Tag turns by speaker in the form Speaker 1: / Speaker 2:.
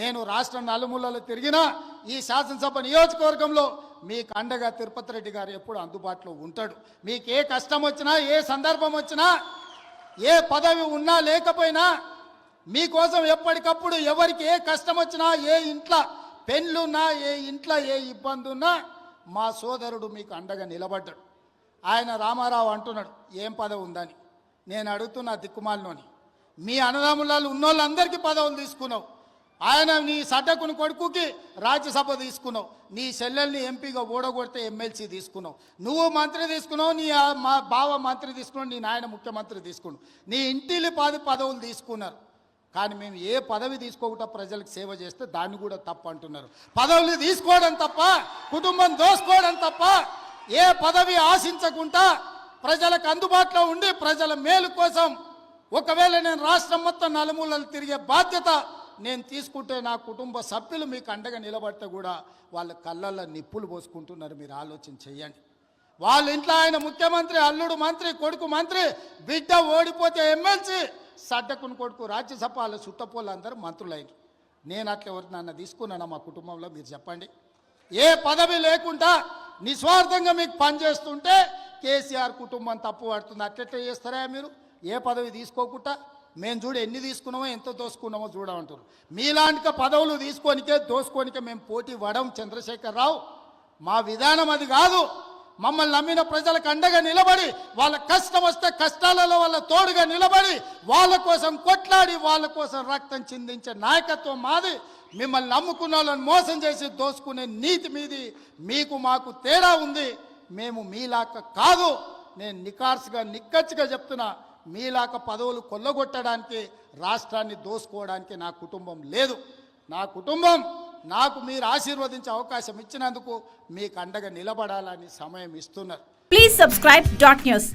Speaker 1: నేను రాష్ట్ర నలుమూలలో తిరిగినా ఈ శాసనసభ నియోజకవర్గంలో మీకు అండగా తిరుపతి రెడ్డి గారు ఎప్పుడు అందుబాటులో ఉంటాడు. మీకు ఏ కష్టం వచ్చినా ఏ సందర్భం వచ్చినా ఏ పదవి ఉన్నా లేకపోయినా మీకోసం ఎప్పటికప్పుడు ఎవరికి ఏ కష్టం వచ్చినా ఏ ఇంట్లో పెళ్ళున్నా ఏ ఇంట్లో ఏ ఇబ్బంది ఉన్నా మా సోదరుడు మీకు అండగా నిలబడ్డాడు. ఆయన రామారావు అంటున్నాడు ఏం పదవి ఉందని? నేను అడుగుతున్నా దిక్కుమాలలోని మీ అన్నదమ్ములలో ఉన్నోళ్ళందరికీ పదవులు తీసుకున్నావు. ఆయన నీ సడ్డకుని కొడుకుకి రాజ్యసభ తీసుకున్నావు. నీ చెల్లెల్ని ఎంపీగా ఓడగొడితే ఎమ్మెల్సీ తీసుకున్నావు. నువ్వు మంత్రి తీసుకున్నావు నీ మా బావ మంత్రి తీసుకున్నావు నీ నాయన ముఖ్యమంత్రి తీసుకున్నావు. నీ ఇంటిలి పది పదవులు తీసుకున్నారు. కానీ మేము ఏ పదవి తీసుకోకుండా ప్రజలకు సేవ చేస్తే దాన్ని కూడా తప్ప అంటున్నారు. పదవులు తీసుకోవడం తప్ప కుటుంబం దోసుకోవడం తప్ప ఏ పదవి ఆశించకుండా ప్రజలకు అందుబాటులో ఉండి ప్రజల మేలు కోసం ఒకవేళ నేను రాష్ట్రం మొత్తం నలుమూలలు తిరిగే బాధ్యత నేను తీసుకుంటే నా కుటుంబ సభ్యులు మీకు అండగా నిలబడితే కూడా వాళ్ళ కళ్ళల్లో నిప్పులు పోసుకుంటున్నారు. మీరు ఆలోచన చేయండి. వాళ్ళ ఇంట్లో ఆయన ముఖ్యమంత్రి అల్లుడు మంత్రి కొడుకు మంత్రి బిడ్డ ఓడిపోతే ఎమ్మెల్సీ సడ్డకుని కొడుకు రాజ్యసభ వాళ్ళ చుట్టపోళ్ళు అందరూ మంత్రులైన నేను అట్లా ఎవరు నన్ను తీసుకున్నాను మా కుటుంబంలో? మీరు చెప్పండి. ఏ పదవి లేకుండా నిస్వార్థంగా మీకు పనిచేస్తుంటే కేసీఆర్ కుటుంబం తప్పు పడుతుంది అట్లెట్లా చేస్తారా మీరు? ఏ పదవి తీసుకోకుండా? మేము చూడు ఎన్ని తీసుకున్నామో ఎంత దోసుకున్నామో చూడమంటారు మీలాంటి పదవులు తీసుకోనికే దోసుకోనికే మేము పోటీ వడం చంద్రశేఖర్ రావు మా విధానం అది కాదు. మమ్మల్ని నమ్మిన ప్రజలకు అండగా నిలబడి వాళ్ళ కష్టం వస్తే కష్టాలలో వాళ్ళ తోడుగా నిలబడి వాళ్ళ కోసం కొట్లాడి వాళ్ళ కోసం రక్తం చిందించే నాయకత్వం మాది. మిమ్మల్ని నమ్ముకున్న వాళ్ళని మోసం చేసి దోసుకునే నీతి మీది. మీకు మాకు తేడా ఉంది. మేము మీలాక కాదు. నేను నికార్సుగా నిక్కచ్చిగా చెప్తున్నా. మీలాక పదవులు కొల్లగొట్టడానికి రాష్ట్రాన్ని దోసుకోవడానికి నా కుటుంబం లేదు. నా కుటుంబం నాకు మీరు ఆశీర్వదించే అవకాశం ఇచ్చినందుకు మీకు అండగా నిలబడాలని సమయం ఇస్తున్నారు.
Speaker 2: Please subscribe dot news